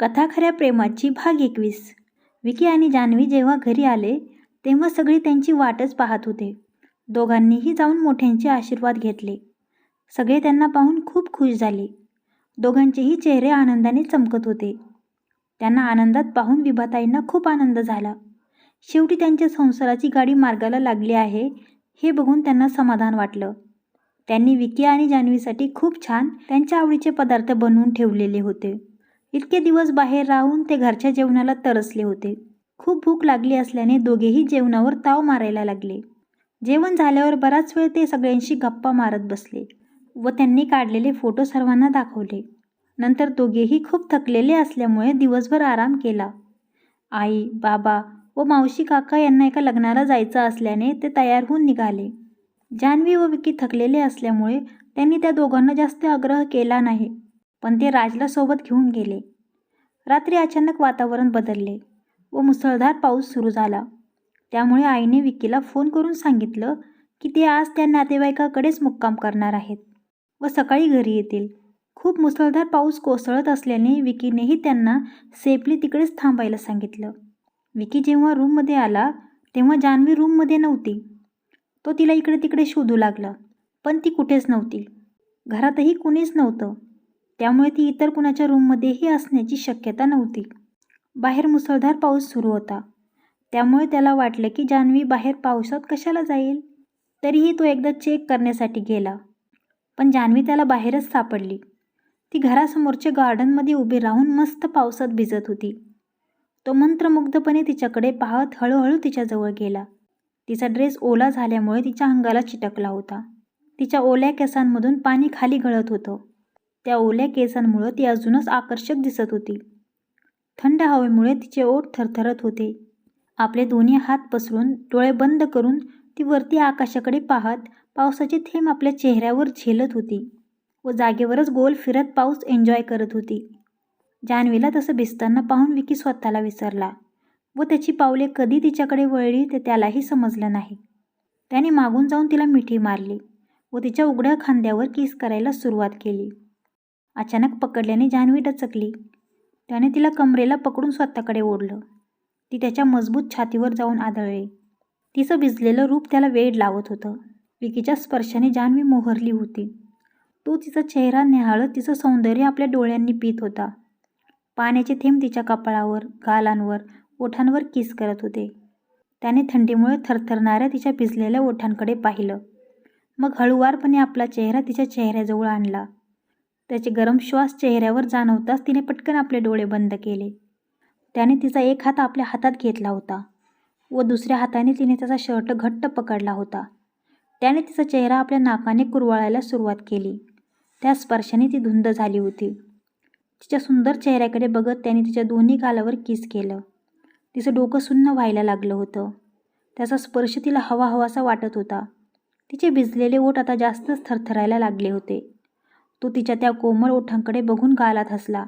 कथा खऱ्या प्रेमाची भाग एकवीस. विकी आणि जान्हवी जेव्हा घरी आले तेव्हा सगळी त्यांची वाटच पाहत होते. दोघांनीही जाऊन मोठ्यांचे आशीर्वाद घेतले. सगळे त्यांना पाहून खूप खुश झाले. दोघांचेही चेहरे आनंदाने चमकत होते. त्यांना आनंदात पाहून विभाताईंना खूप आनंद झाला. शेवटी त्यांच्या संसाराची गाडी मार्गाला लागली आहे हे बघून त्यांना समाधान वाटलं. त्यांनी विकी आणि जान्हवीसाठी खूप छान त्यांच्या आवडीचे पदार्थ बनवून ठेवलेले होते. इतके दिवस बाहेर राहून ते घरच्या जेवणाला तरसले होते. खूप भूक लागली असल्याने दोघेही जेवणावर ताव मारायला लागले. जेवण झाल्यावर बराच वेळ ते सगळ्यांशी गप्पा मारत बसले व त्यांनी काढलेले फोटो सर्वांना दाखवले. नंतर दोघेही खूप थकलेले असल्यामुळे दिवसभर आराम केला. आई बाबा व मावशी काका यांना एका लग्नाला जायचं असल्याने ते तयार होऊन निघाले. जान्हवी व विकी थकलेले असल्यामुळे त्यांनी त्या दोघांना जास्त आग्रह केला नाही. पण ते राजला सोबत घेऊन गेले. रात्री अचानक वातावरण बदलले व मुसळधार पाऊस सुरू झाला. त्यामुळे आईने विकीला फोन करून सांगितलं की ते आज त्या नातेवाईकाकडेच मुक्काम करणार आहेत व सकाळी घरी येतील. खूप मुसळधार पाऊस कोसळत असल्याने विकीनेही त्यांना सेफली तिकडेच थांबायला सांगितलं. विकी जेव्हा रूममध्ये आला तेव्हा जान्हवी रूममध्ये नव्हती. तो तिला इकडे तिकडे शोधू लागला पण ती कुठेच नव्हती. घरातही कुणीच नव्हतं. त्यामुळे ती इतर कुणाच्या रूममध्येही असण्याची शक्यता नव्हती. बाहेर मुसळधार पाऊस सुरू होता. त्यामुळे त्याला वाटलं की जान्हवी बाहेर पावसात कशाला जाईल? तरीही तो एकदा चेक करण्यासाठी गेला. पण जान्हवी त्याला बाहेरच सापडली. ती घरासमोरच्या गार्डनमध्ये उभी राहून मस्त पावसात भिजत होती. तो मंत्रमुग्धपणे तिच्याकडे पाहत हळूहळू तिच्याजवळ गेला. तिचा ड्रेस ओला झाल्यामुळे तिच्या अंगाला चिटकला होता. तिच्या ओल्या केसांमधून पाणी खाली गळत होतं. त्या ओल्या केसांमुळं ती अजूनच आकर्षक दिसत होती. थंड हवेमुळे तिचे ओठ थरथरत होते. आपले दोन्ही हात पसरून डोळे बंद करून ती वरती आकाशाकडे पाहत पावसाचे थेंब आपल्या चेहऱ्यावर झेलत होती व जागेवरच गोल फिरत पाऊस एन्जॉय करत होती. जान्हवीला तसं भिजताना पाहून विकी स्वतःला विसरला व त्याची पावले कधी तिच्याकडे वळली ते त्यालाही समजलं नाही. त्याने मागून जाऊन तिला मिठी मारली व तिच्या उघड्या खांद्यावर किस करायला सुरुवात केली. अचानक पकडल्याने जान्हवी डचकली. त्याने तिला कमरेला पकडून स्वतःकडे ओढलं. ती त्याच्या मजबूत छातीवर जाऊन आदळली. तिचं भिजलेलं रूप त्याला वेड लावत होतं. विकीच्या स्पर्शाने जान्हवी मोहरली होती. तो तिचा चेहरा न्याहाळत तिचं सौंदर्य आपल्या डोळ्यांनी पित होता. पाण्याचे थेंब तिच्या कपाळावर गालांवर ओठांवर किस करत होते. त्याने थंडीमुळे थरथरणाऱ्या तिच्या भिजलेल्या ओठांकडे पाहिलं. मग हळुवारपणे आपला चेहरा तिच्या चेहऱ्याजवळ आणला. त्याचे गरम श्वास चेहऱ्यावर जाणवताच तिने पटकन आपले डोळे बंद केले. त्याने तिचा एक हात आपल्या हातात घेतला होता व दुसऱ्या हाताने तिने त्याचा शर्ट घट्ट पकडला होता. त्याने तिचा चेहरा आपल्या नाकाने कुरवाळायला सुरुवात केली. त्या स्पर्शाने ती धुंद झाली होती. तिच्या सुंदर चेहऱ्याकडे बघत त्याने तिच्या दोन्ही गालावर किस केलं. तिचं डोकं सुन्न व्हायला लागलं होतं. त्याचा स्पर्श तिला हवा हवासा वाटत होता. तिचे भिजलेले ओठ आता जास्तच थरथरायला लागले होते. तो तिच्या त्या कोमल ओठांकडे बघून गालात हसला.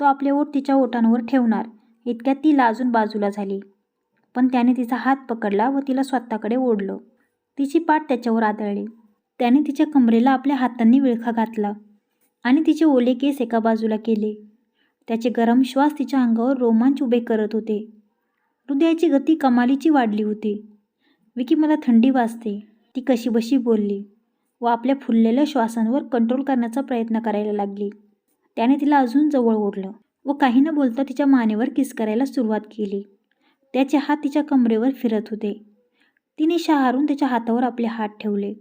तो आपले ओठ तिच्या ओठांवर ठेवणार. इतक्यात ती लाजून बाजूला झाली. पण त्याने तिचा हात पकडला व तिला स्वतःकडे ओढलं. तिची पाठ त्याच्यावर आदळली. त्याने तिच्या कमरेला आपल्या हातांनी विळखा घातला आणि तिचे ओले केस एका बाजूला केले. त्याचे गरम श्वास तिच्या अंगावर रोमांच उभे करत होते. हृदयाची गती कमालीची वाढली होती. विकी मला थंडी वाजते. ती कशीबशी बोलली. व आपल्या फुललेल्या श्वासांवर कंट्रोल करण्याचा प्रयत्न करायला लागली. त्याने तिला अजून जवळ ओढलं व काही न बोलता तिच्या मानेवर किस करायला सुरुवात केली. त्याचे हात तिच्या कमरेवर फिरत होते. तिने शहारून त्याच्या हातावर आपले हात ठेवले.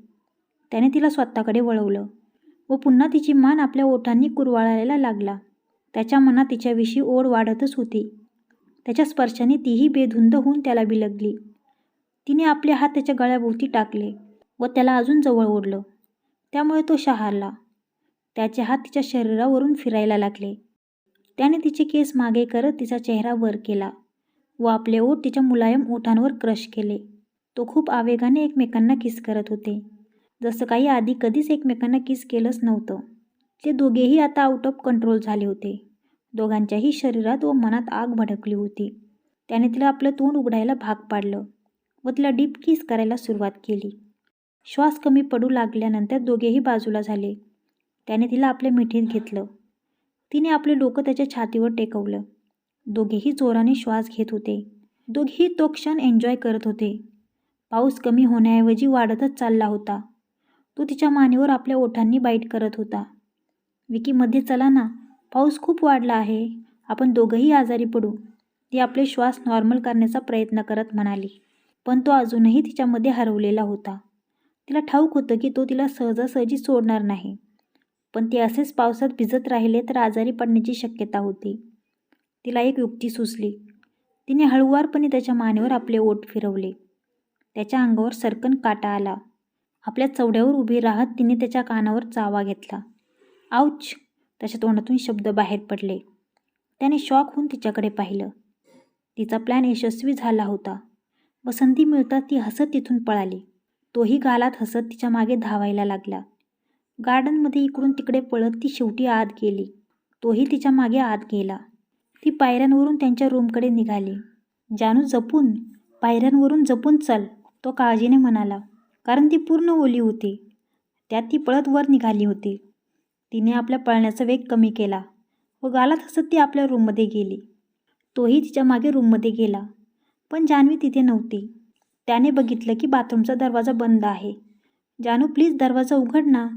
त्याने तिला स्वतःकडे वळवलं व पुन्हा तिची मान आपल्या ओठांनी कुरवाळायला लागला. त्याच्या मनात तिच्याविषयी ओढ वाढतच होती. त्याच्या स्पर्शाने तीही बेधुंद होऊन त्याला बिलगली. तिने आपले हात त्याच्या गळ्याभोवती टाकले व त्याला अजून जवळ ओढलं. त्यामुळे तो शहारला. त्याचे हात तिच्या शरीरावरून फिरायला लागले. त्याने तिचे केस मागे करत तिचा चेहरा वर केला व आपले ओठ तिच्या मुलायम ओठांवर क्रश केले. तो खूप आवेगाने एकमेकांना किस करत होते. जसं काही आधी कधीच एकमेकांना किस केलंच नव्हतं. ते दोघेही आता आउट ऑफ कंट्रोल झाले होते. दोघांच्याही शरीरात व मनात आग भडकली होती. त्याने तिला आपलं तोंड उघडायला भाग पाडलं व तिला डीप किस करायला सुरुवात केली. श्वास कमी पडू लागल्यानंतर दोघेही बाजूला झाले. त्याने तिला आपल्या मिठीत घेतलं. तिने आपले डोकं त्याच्या छातीवर टेकवलं. दोघेही जोराने श्वास घेत होते. दोघेही तो क्षण एन्जॉय करत होते. पाऊस कमी होण्याऐवजी वाढतच चालला होता. तो तिच्या मानेवर आपल्या ओठांनी बाईट करत होता. विकीमध्ये चला ना. पाऊस खूप वाढला आहे. आपण दोघंही आजारी पडू. ती आपले श्वास नॉर्मल करण्याचा प्रयत्न करत म्हणाली. पण तो अजूनही तिच्यामध्ये हरवलेला होता. तिला ठाऊक होतं की तो तिला सहजासहजी सोडणार नाही. पण ते असेच पावसात भिजत राहिले तर आजारी पडण्याची शक्यता होती. तिला एक युक्ती सुचली. तिने हळुवारपणे त्याच्या मानेवर आपले ओठ फिरवले. त्याच्या अंगावर सरकन काटा आला. आपल्या चवड्यावर उभी राहत तिने त्याच्या कानावर चावा घेतला. आऊच त्याच्या तोंडातून शब्द बाहेर पडले. त्याने शॉक होऊन तिच्याकडे पाहिलं. तिचा प्लॅन यशस्वी झाला होता. व संधी मिळता ती हसत तिथून पळाली. तोही गालात हसत तिच्यामागे धावायला लागला. गार्डनमध्ये इकडून तिकडे पळत ती शेवटी आत गेली. तोही तिच्यामागे आत गेला. ती पायऱ्यांवरून त्यांच्या रूमकडे निघाली. जानू जपून. पायऱ्यांवरून जपून चल तो काळजीने म्हणाला. कारण ती पूर्ण ओली होती. त्यात ती पळत वर निघाली होती. तिने आपल्या पळण्याचा वेग कमी केला व गालात हसत ती आपल्या रूममध्ये गेली. तोही तिच्यामागे रूममध्ये गेला. पण जान्हवी तिथे नव्हती. त्याने बघितलं की बाथरूमचा दरवाजा बंद आहे. जानू प्लीज दरवाजा उघड ना.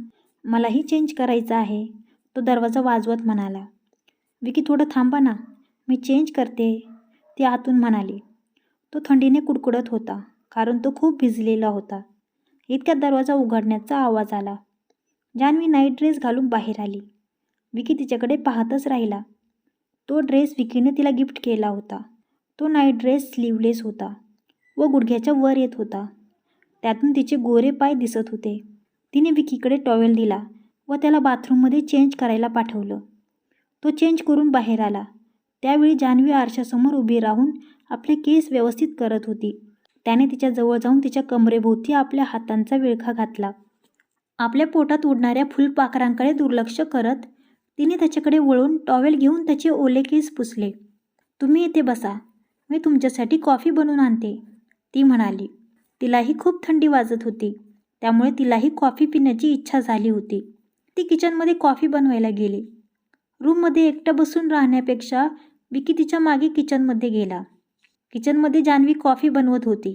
मलाही चेंज करायचं आहे. तो दरवाजा वाजवत म्हणाला. विकी थोडं थांबा ना. मी चेंज करते. ती आतून म्हणाली. तो थंडीने कुडकुडत होता कारण तो खूप भिजलेला होता. इतक्यात दरवाजा उघडण्याचा आवाज आला. जान्हवी नाईट ड्रेस घालून बाहेर आली. विकी तिच्याकडे पाहतच राहिला. तो ड्रेस विकीने तिला गिफ्ट केला होता. तो नाईट ड्रेस स्लीवलेस होता. व गुडघ्याच्या वर येत होता. त्यातून तिचे गोरे पाय दिसत होते. तिने विकीकडे टॉवेल दिला व त्याला बाथरूममध्ये चेंज करायला पाठवलं. तो चेंज करून बाहेर आला. त्यावेळी जान्हवी आरशासमोर उभी राहून आपले केस व्यवस्थित करत होती. त्याने तिच्या जवळ जाऊन तिच्या कमरेभोवती आपल्या हातांचा विळखा घातला. आपल्या पोटात उडणाऱ्या फुलपाखरांकडे दुर्लक्ष करत तिने त्याच्याकडे वळून टॉवेल घेऊन त्याचे ओले केस पुसले. तुम्ही येथे बसा. मी तुमच्यासाठी कॉफी बनवून आणते. ती म्हणाली तिलाही खूप थंडी वाजत होती. त्यामुळे तिलाही कॉफी पिण्याची इच्छा झाली होती. ती किचनमध्ये कॉफी बनवायला गेली. रूममध्ये एकटं बसून राहण्यापेक्षा विकी तिच्यामागे किचनमध्ये गेला. किचनमध्ये जान्हवी कॉफी बनवत होती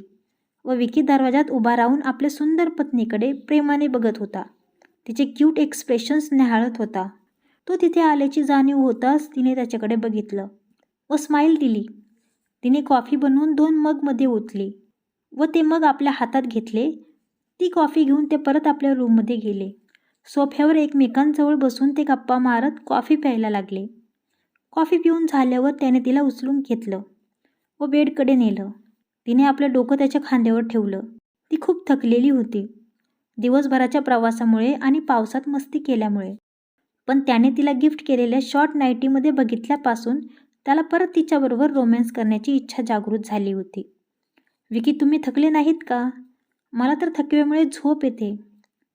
व विकी दरवाजात उभा राहून आपल्या सुंदर पत्नीकडे प्रेमाने बघत होता. तिचे क्यूट एक्सप्रेशन्स न्याहाळत होता. तो तिथे आल्याची जाणीव होताच तिने त्याच्याकडे बघितलं व स्माईल दिली. तिने कॉफी बनवून दोन मगमध्ये ओतली. व ते मग आपल्या हातात घेतले. ती कॉफी घेऊन ते परत आपल्या रूममध्ये गेले. सोफ्यावर एकमेकांजवळ बसून ते गप्पा मारत कॉफी प्यायला लागले. कॉफी पिऊन झाल्यावर त्याने तिला उचलून घेतलं व बेडकडे नेलं. तिने आपलं डोकं त्याच्या खांद्यावर ठेवलं. ती खूप थकलेली होती. दिवसभराच्या प्रवासामुळे आणि पावसात मस्ती केल्यामुळे. पण त्याने तिला गिफ्ट केलेल्या शॉर्ट नाईटीमध्ये बघितल्यापासून त्याला परत तिच्याबरोबर रोमॅन्स करण्याची इच्छा जागृत झाली होती. विकी तुम्ही थकले नाहीत का? मला तर थकव्यामुळे झोप येते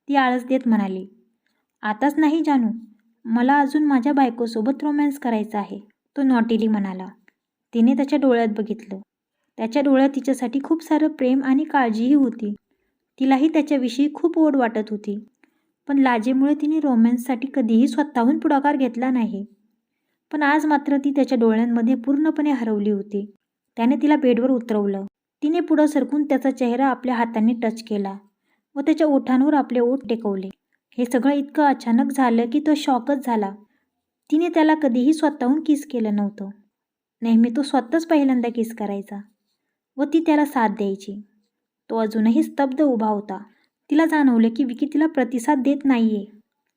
ती आळस देत म्हणाली. आताच नाही जानू मला अजून माझ्या बायकोसोबत रोमॅन्स करायचा आहे तो नॉटिली म्हणाला. तिने त्याच्या डोळ्यात बघितलं. त्याच्या डोळ्यात तिच्यासाठी खूप सारं प्रेम आणि काळजीही होती. तिलाही त्याच्याविषयी खूप ओढ वाटत होती. पण लाजेमुळे तिने रोमॅन्ससाठी कधीही स्वतःहून पुढाकार घेतला नाही. पण आज मात्र ती त्याच्या डोळ्यांमध्ये पूर्णपणे हरवली होती. त्याने तिला बेडवर उतरवलं. तिने पुढं सरकून त्याचा चेहरा आपल्या हातांनी टच केला व त्याच्या ओठांवर आपले ओठ टेकवले. हे सगळं इतकं अचानक झालं की तो शॉकच झाला. तिने त्याला कधीही स्वतःहून किस केलं नव्हतं. नेहमी तो स्वतःच पहिल्यांदा किस करायचा व ती त्याला साथ द्यायची. तो अजूनही स्तब्ध उभा होता. तिला जाणवलं की विकी तिला प्रतिसाद देत नाहीये.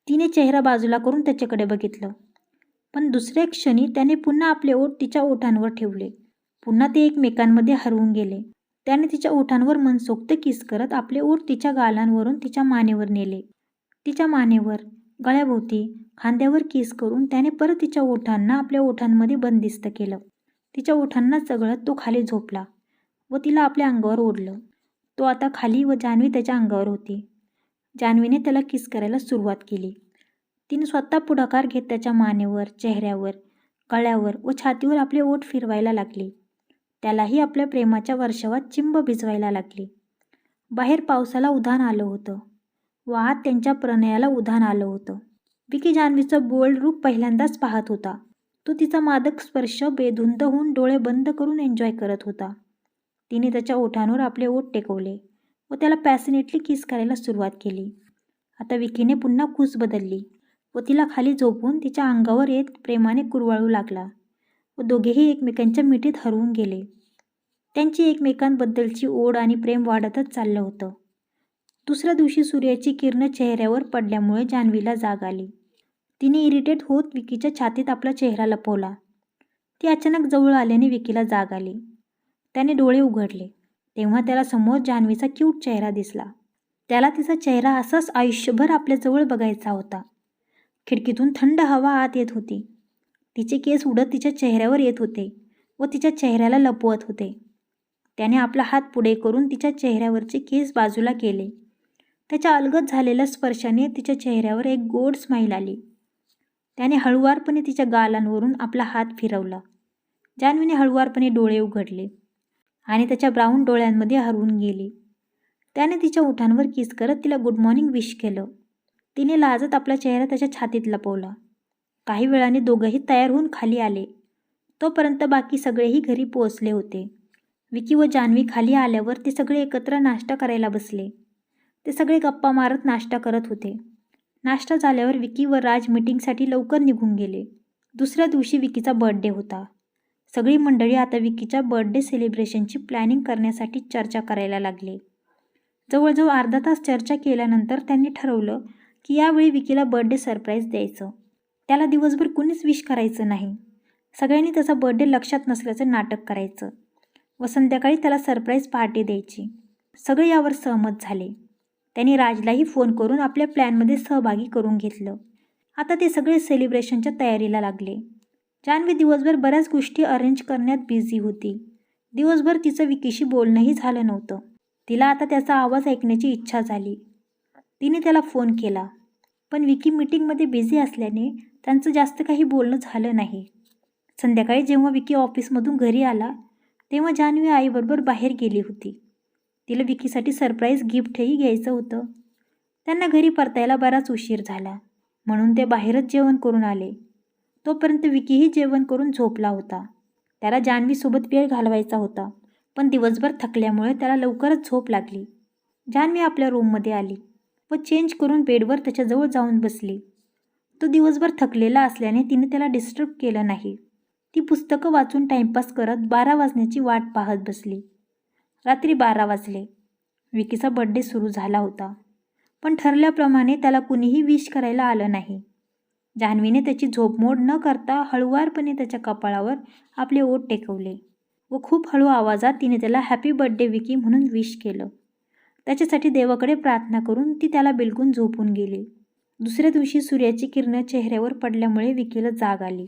तिने चेहरा बाजूला करून त्याच्याकडे बघितलं. पण दुसऱ्या क्षणी त्याने पुन्हा आपले ओठ तिच्या ओठांवर ठेवले. पुन्हा ते एकमेकांमध्ये हरवून गेले. त्याने तिच्या ओठांवर मनसोक्त किस करत आपले ओठ तिच्या गालांवरून तिच्या मानेवर नेले. तिच्या मानेवर गळ्याभोवती खांद्यावर किस करून त्याने परत तिच्या ओठांना आपल्या ओठांमध्ये बंदिस्त केलं. तिच्या ओठांना चगळत तो खाली झोपला व तिला आपल्या अंगावर ओढलं. तो आता खाली व जान्हवी त्याच्या अंगावर होती. जान्हवीने त्याला किस करायला सुरुवात केली. तिने स्वतः पुढाकार घेत त्याच्या मानेवर चेहऱ्यावर गळ्यावर व छातीवर आपले ओठ फिरवायला लागली. त्यालाही आपल्या प्रेमाच्या वर्षावात चिंब भिजवायला लागली. बाहेर पावसाला उधाण आलं होतं. व आत त्यांच्या प्रणयाला उधाण आलं होतं. विकी जान्हवीचं बोल्ड रूप पहिल्यांदाच पाहत होता. तो तिचा मादक स्पर्श बेधुंद होऊन डोळे बंद करून एन्जॉय करत होता. तिने त्याच्या ओठांवर आपले ओठ टेकवले व त्याला पॅसिनेटली किस करायला सुरुवात केली. आता विकीने पुन्हा कूस बदलली व तिला खाली झोपून तिच्या अंगावर येत प्रेमाने कुरवाळू लागला. व दोघेही एकमेकांच्या मिठीत हरवून गेले. त्यांची एकमेकांबद्दलची ओढ आणि प्रेम वाढतच चाललं होतं. दुसऱ्या दिवशी सूर्याची किरणं चेहऱ्यावर पडल्यामुळे जान्हवीला जाग आली. तिने इरिटेट होत विकीच्या छातीत आपला चेहरा लपवला. ती अचानक जवळ आल्याने विकीला जाग आली. त्याने डोळे उघडले. तेव्हा त्याला समोर जान्हवीचा क्यूट चेहरा दिसला. त्याला तिचा चेहरा असाच आयुष्यभर आपल्याजवळ बघायचा होता. खिडकीतून थंड हवा आत येत होती. तिचे केस उडत तिच्या चेहऱ्यावर येत होते व तिच्या चेहऱ्याला लपवत होते. त्याने आपला हात पुढे करून तिच्या चेहऱ्यावरचे केस बाजूला केले. त्याच्या अलगत झालेल्या स्पर्शाने तिच्या चेहऱ्यावर एक गोड स्माईल आली. त्याने हळुवारपणे तिच्या गालांवरून आपला हात फिरवला. जान्हवीने हळुवारपणे डोळे उघडले आणि त्याच्या ब्राऊन डोळ्यांमध्ये हरवून गेली. त्याने तिच्या ओठांवर किस करत तिला गुड मॉर्निंग विश केलं. तिने लाजत आपला चेहरा त्याच्या छातीत लपवला. काही वेळाने दोघंही तयार होऊन खाली आले. तोपर्यंत बाकी सगळेही घरी पोहोचले होते. विकी व जान्हवी खाली आल्यावर ते सगळे एकत्र नाश्ता करायला बसले. ते सगळे गप्पा मारत नाश्ता करत होते. नाश्ता झाल्यावर विकी व राज मीटिंगसाठी लवकर निघून गेले. दुसऱ्या दिवशी विकीचा बर्थडे होता. सगळी मंडळी आता विकीच्या बर्थडे सेलिब्रेशनची प्लॅनिंग करण्यासाठी चर्चा करायला लागले. जवळजवळ अर्धा तास चर्चा केल्यानंतर त्यांनी ठरवलं की यावेळी विकीला बर्थडे सरप्राईज द्यायचं. त्याला दिवसभर कुणीच विश करायचं नाही. सगळ्यांनी त्याचा बर्थडे लक्षात नसल्याचं नाटक करायचं. व संध्याकाळी त्याला सरप्राईज पार्टी द्यायची. सगळे यावर सहमत झाले. त्यांनी राजलाही फोन करून आपल्या प्लॅनमध्ये सहभागी करून घेतलं. आता ते सगळे सेलिब्रेशनच्या तयारीला लागले. जान्हवी दिवसभर बऱ्याच गोष्टी अरेंज करण्यात बिझी होती. दिवसभर तिचं विकीशी बोलणंही झालं नव्हतं. तिला आता त्याचा आवाज ऐकण्याची इच्छा झाली. तिने त्याला फोन केला. पण विकी मीटिंगमध्ये बिझी असल्याने त्यांचं जास्त काही बोलणं झालं नाही. संध्याकाळी जेव्हा विकी ऑफिसमधून घरी आला तेव्हा जान्हवी आईबरोबर बाहेर गेली होती. तिला विकीसाठी सरप्राईज गिफ्टही घ्यायचं होतं. त्यांना घरी परतायला बराच उशीर झाला म्हणून ते बाहेरच जेवण करून आले. तोपर्यंत विकीही जेवण करून झोपला होता. त्याला जान्हवीसोबत वेळ घालवायचा होता पण दिवसभर थकल्यामुळे त्याला लवकरच झोप लागली. जान्हवी आपल्या रूममध्ये आली व चेंज करून बेडवर त्याच्याजवळ जाऊन बसली. तो दिवसभर थकलेला असल्याने तिने त्याला डिस्टर्ब केलं नाही. ती पुस्तकं वाचून टाइमपास करत बारा वाजण्याची वाट पाहत बसली. रात्री बारा वाजले. विकीचा बड्डे सुरू झाला होता. पण ठरल्याप्रमाणे त्याला कुणीही विश करायला आलं नाही. जान्हवीने त्याची झोपमोड न करता हळुवारपणे त्याच्या कपाळावर आपले ओठ टेकवले व खूप हळू आवाजात तिने त्याला हॅपी बड्डे विकी म्हणून विश केलं. त्याच्यासाठी देवाकडे प्रार्थना करून ती त्याला बिलकून झोपून गेली. दुसऱ्या दिवशी सूर्याची किरणं चेहऱ्यावर पडल्यामुळे विकीला जाग आली.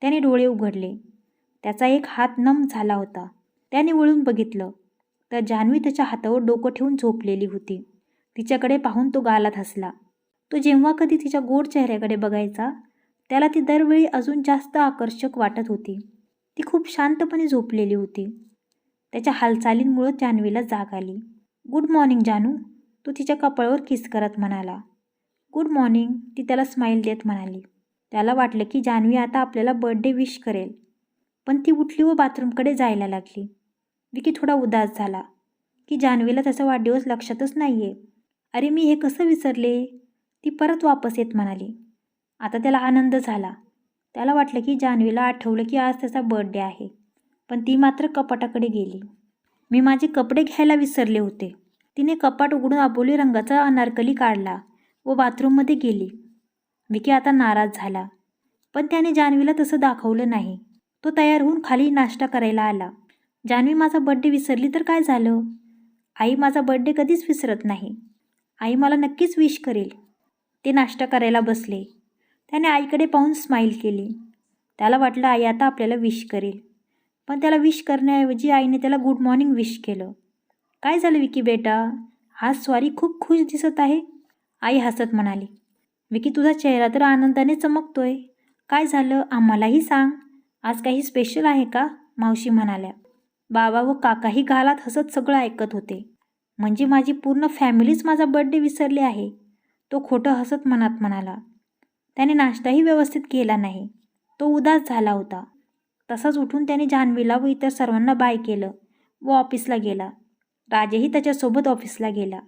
त्याने डोळे उघडले. त्याचा एक हात नम झाला होता. त्याने वळून बघितलं. तर जान्हवी त्याच्या हातावर डोकं ठेवून झोपलेली होती. तिच्याकडे पाहून तो गालात हसला. तो जेव्हा कधी तिच्या गोड चेहऱ्याकडे बघायचा त्याला ती दरवेळी अजून जास्त आकर्षक वाटत होती. ती खूप शांतपणे झोपलेली होती. त्याच्या हालचालींमुळं जान्हवीला जाग आली. गुड मॉर्निंग जानू तो तिच्या कपाळावर किस करत म्हणाला. गुड मॉर्निंग ती त्याला स्माईल देत म्हणाली. त्याला वाटलं की जान्हवी आता आपल्याला बर्थडे विश करेल. पण ती उठली व बाथरूमकडे जायला लागली. विकी थोडा उदास झाला. की जान्हवीला त्याचा वाढदिवस लक्षातच नाही आहे अरे मी हे कसं विसरले? ती परत वापस येत म्हणाली. आता त्याला आनंद झाला. त्याला वाटलं की जान्हवीला आठवलं की आज त्याचा बर्थडे आहे. पण ती मात्र कपाटाकडे गेली. मी माझे कपडे घ्यायला विसरले होते. तिने कपाट उघडून आबोली रंगाचा अनारकली काढला. व बाथरूममध्ये गेली. विकी आता नाराज झाला. पण त्याने जान्हवीला तसं दाखवलं नाही. तो तयार होऊन खाली नाश्ता करायला आला. जान्हवी माझा बड्डे विसरली तर काय झालं? आई माझा बड्डे कधीच विसरत नाही. आई मला नक्कीच विश करेल. ते नाश्ता करायला बसले. त्याने आईकडे पाहून स्माईल केली. त्याला वाटलं आई आता आपल्याला विश करेल. पण त्याला विश करण्याऐवजी आईने त्याला गुड मॉर्निंग विश केलं. काय झालं विकी बेटा? आज स्वारी खूप खुश दिसत आहे. आई हसत म्हणाली विकी तुझा चेहरा तर आनंदाने चमकतोय. काय झालं? आम्हालाही सांग. आज काही स्पेशल आहे का? मावशी म्हणाल्या. बाबा व काकाही गालात हसत सगळं ऐकत होते. म्हणजे माझी पूर्ण फॅमिलीच माझा बर्थडे विसरली आहे. तो खोटं हसत मनात म्हणाला. त्याने नाश्ताही व्यवस्थित केला नाही. तो उदास झाला होता. तसाच उठून त्याने जान्हवीला व इतर सर्वांना बाय केलं व ऑफिसला गेला. राजेही त्याच्यासोबत ऑफिसला गेला.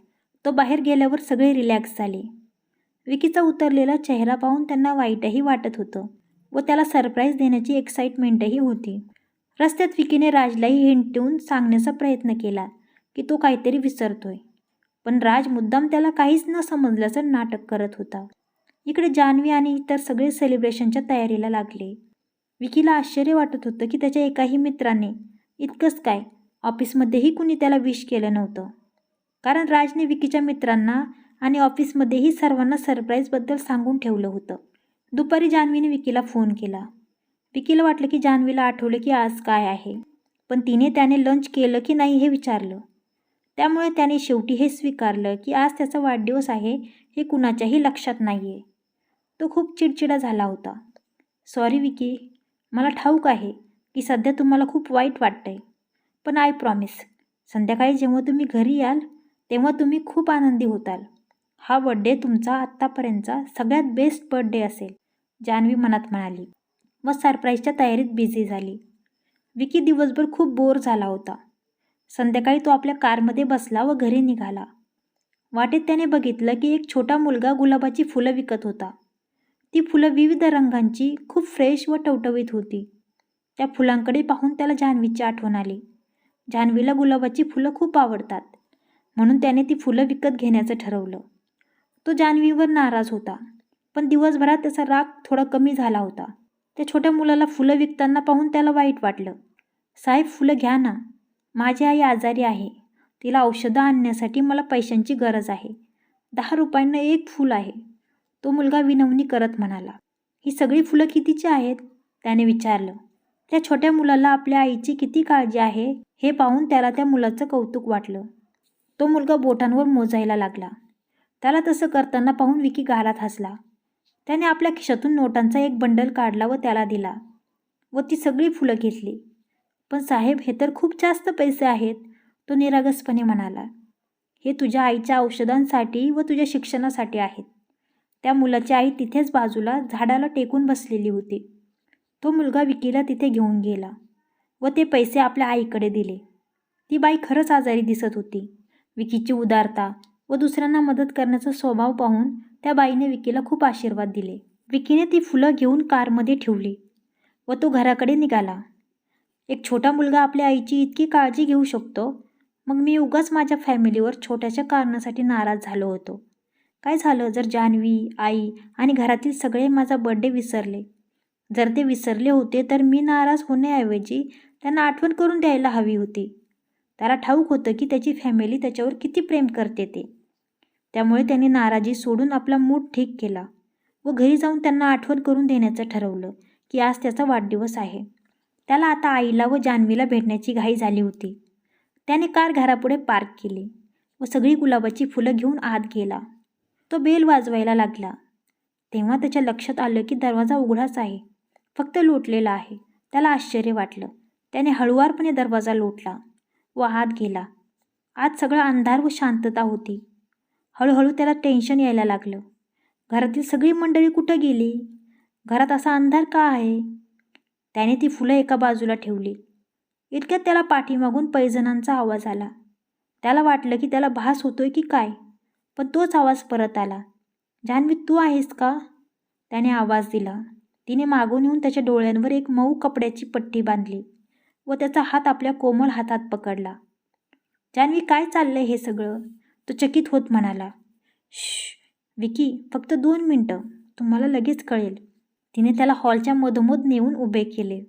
तो बाहेर गेल्यावर सगळे रिलॅक्स झाले. विकीचा उतरलेला चेहरा पाहून त्यांना वाईटही वाटत होतं व त्याला सरप्राईज देण्याची एक्साइटमेंटही होती. रस्त्यात विकीने राजलाही हिंट देऊन सांगण्याचा प्रयत्न केला की तो काहीतरी विसरतोय. पण राज मुद्दाम त्याला काहीच न समजल्याचं नाटक करत होता. इकडे जान्हवी आणि इतर सगळे सेलिब्रेशनच्या तयारीला लागले. विकीला आश्चर्य वाटत होतं की त्याच्या एकाही मित्राने इतकंच काय? ऑफिसमध्येही कुणी त्याला विश केलं नव्हतं. कारण राजने विकीच्या मित्रांना आणि ऑफिसमध्येही सर्वांना सरप्राईजबद्दल सांगून ठेवलं होतं. दुपारी जान्हवीने विकीला फोन केला. विकीला वाटलं की जान्हवीला आठवलं की आज काय आहे. पण तिने त्याने लंच केलं की नाही हे विचारलं. त्यामुळे त्याने शेवटी हे स्वीकारलं की आज त्याचा वाढदिवस आहे हे कुणाच्याही लक्षात नाही आहे तो खूप चिडचिडा झाला होता. सॉरी विकी मला ठाऊक आहे की सध्या तुम्हाला खूप वाईट वाटतंय. पण आय प्रॉमिस संध्याकाळी जेव्हा तुम्ही घरी याल तेव्हा तुम्ही खूप आनंदी होताल. हा बड्डे तुमचा आत्तापर्यंतचा सगळ्यात बेस्ट बड्डे असेल जान्हवी मनात म्हणाली. व सरप्राईजच्या तयारीत बिझी झाली. विकी दिवसभर खूप बोर झाला होता. संध्याकाळी तो आपल्या कारमध्ये बसला व घरी निघाला. वाटेत त्याने बघितलं की एक छोटा मुलगा गुलाबाची फुलं विकत होता. ती फुलं विविध रंगांची खूप फ्रेश व टवटवीत होती. त्या फुलांकडे पाहून त्याला जान्हवीची आठवण आली. जान्हवीला गुलाबाची फुलं खूप आवडतात. म्हणून त्याने ती फुलं विकत घेण्याचं ठरवलं. तो जान्हवीवर नाराज होता. पण दिवसभरात त्याचा राग थोडा कमी झाला होता. त्या छोट्या मुलाला फुलं विकताना पाहून त्याला वाईट वाटलं. साहेब फुलं घ्या ना. माझी आई आजारी आहे. तिला औषधं आणण्यासाठी मला पैशांची गरज आहे. दहा रुपयांना एक फूल आहे. तो मुलगा विनवणी करत म्हणाला ही सगळी फुलं कितीची आहेत? त्याने विचारलं त्या छोट्या मुलाला आपल्या आईची किती काळजी आहे? हे पाहून त्याला त्या मुलाचं कौतुक वाटलं. तो मुलगा बोटांवर मोजायला लागला. त्याला तसं करताना पाहून विकी गालात हसला. त्याने आपल्या खिशातून नोटांचा एक बंडल काढला व त्याला दिला व ती सगळी फुलं घेतली. पण साहेब हे तर खूप जास्त पैसे आहेत तो निरागसपणे म्हणाला. हे तुझ्या आईच्या औषधांसाठी व तुझ्या शिक्षणासाठी आहेत. त्या मुलाची आई तिथेच बाजूला झाडाला टेकून बसलेली होती. तो मुलगा विकीला तिथे घेऊन गेला व ते पैसे आपल्या आईकडे दिले. ती बाई खरंच आजारी दिसत होती. विकीची उदारता व दुसऱ्यांना मदत करण्याचा स्वभाव पाहून त्या बाईने विकीला खूप आशीर्वाद दिले. विकीने ती फुलं घेऊन कारमध्ये ठेवली व तो घराकडे निघाला. एक छोटा मुलगा आपल्या आईची इतकी काळजी घेऊ शकतो. मग मी उगाच माझ्या फॅमिलीवर छोट्याशा कारणासाठी नाराज झालो होतो. काय झालं जर जान्हवी आई आणि घरातील सगळे माझा बड्डे विसरले? जर ते विसरले होते तर मी नाराज होण्याऐवजी त्यांना आठवण करून द्यायला हवी होती. त्याला ठाऊक होतं की त्याची फॅमिली त्याच्यावर किती प्रेम करते ते. त्यामुळे त्यांनी नाराजी सोडून आपला मूड ठीक केला व घरी जाऊन त्यांना आठवण करून देण्याचं ठरवलं की आज त्याचा वाढदिवस आहे. त्याला आता आईला व जान्हवीला भेटण्याची घाई झाली होती. त्याने कार घरापुढे पार्क केली व सगळी गुलाबाची फुलं घेऊन आत गेला. तो बेल वाजवायला लागला. तेव्हा त्याच्या लक्षात आलं की दरवाजा उघडाच आहे. फक्त लोटलेला आहे. त्याला आश्चर्य वाटलं. त्याने हळुवारपणे दरवाजा लोटला. वाहत गेला. आज सगळा अंधार व शांतता होती. हळूहळू त्याला टेन्शन यायला लागलं. घरातील सगळी मंडळी कुठं गेली? घरात असा अंधार का आहे? त्याने ती फुलं एका बाजूला ठेवली. इतक्यात त्याला पाठीमागून पैजणांचा आवाज आला. त्याला वाटलं की त्याला भास होतोय की काय? पण तोच आवाज परत आला. जान्हवी तू आहेस का? त्याने आवाज दिला. तिने मागून येऊन त्याच्या डोळ्यांवर एक मऊ कपड्याची पट्टी बांधली. व त्याचा हात आपल्या कोमल हातात पकडला. जान्हवी काय चाललंय हे सगळं? तो चकित होत म्हणाला. श विकी फक्त दोन मिनटं. तुम्हाला लगेच कळेल. तिने त्याला हॉलच्या मधोमध नेऊन उभे केले.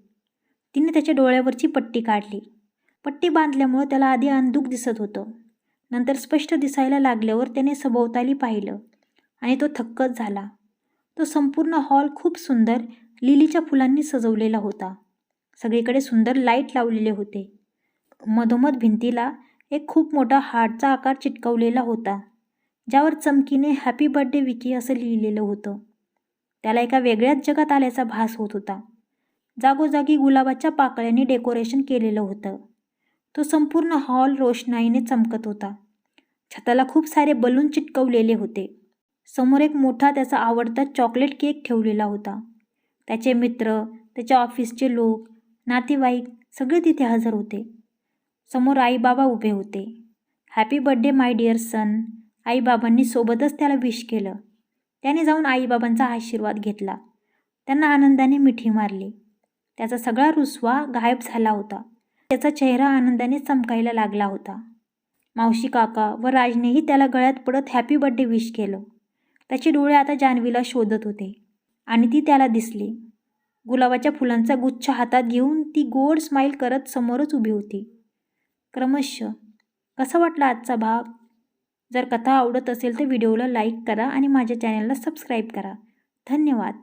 तिने त्याच्या डोळ्यावरची पट्टी काढली. पट्टी बांधल्यामुळं त्याला आधी अंधुक दिसत होतं. नंतर स्पष्ट दिसायला लागल्यावर त्याने सभोवताली पाहिलं आणि तो थक्कच झाला. तो संपूर्ण हॉल खूप सुंदर लिलीच्या फुलांनी सजवलेला होता. सगळीकडे सुंदर लाइट लावलेले होते. मधोमध भिंतीला एक खूप मोठा हार्टचा आकार चिटकवलेला होता ज्यावर चमकीने हॅपी बर्थडे विकी असं लिहिलेलं होतं. त्याला एका वेगळ्याच जगात आल्याचा भास होत होता. जागोजागी गुलाबाच्या पाकळ्यांनी डेकोरेशन केलेलं होतं. तो संपूर्ण हॉल रोषणाईने चमकत होता. छताला खूप सारे बलून चिटकवलेले होते. समोर एक मोठा त्याचा आवडता चॉकलेट केक ठेवलेला होता. त्याचे मित्र त्याच्या ऑफिसचे लोक नातेवाईक सगळे तिथे हजर होते. समोर आईबाबा उभे होते. Happy birthday my dear son आईबाबांनी सोबतच त्याला विश केलं. त्याने जाऊन आईबाबांचा आशीर्वाद घेतला. त्यांना आनंदाने मिठी मारली. त्याचा सगळा रुसवा गायब झाला होता. त्याचा चेहरा आनंदाने चमकायला लागला होता. मावशी काका व राजनेही त्याला गळ्यात पडत हॅपी बड्डे विश केलं. त्याचे डोळे आता जान्हवीला शोधत होते आणि ती त्याला दिसली. गुलाबाच्या फुलांचा गुच्छ हातात घेऊन ती गोड स्माईल करत समोरच उभी होती. क्रमशः कसा वाटला आजचा भाग? जर कथा आवडत असेल तर व्हिडिओला लाईक करा आणि माझ्या चॅनलला सबस्क्राईब करा. धन्यवाद.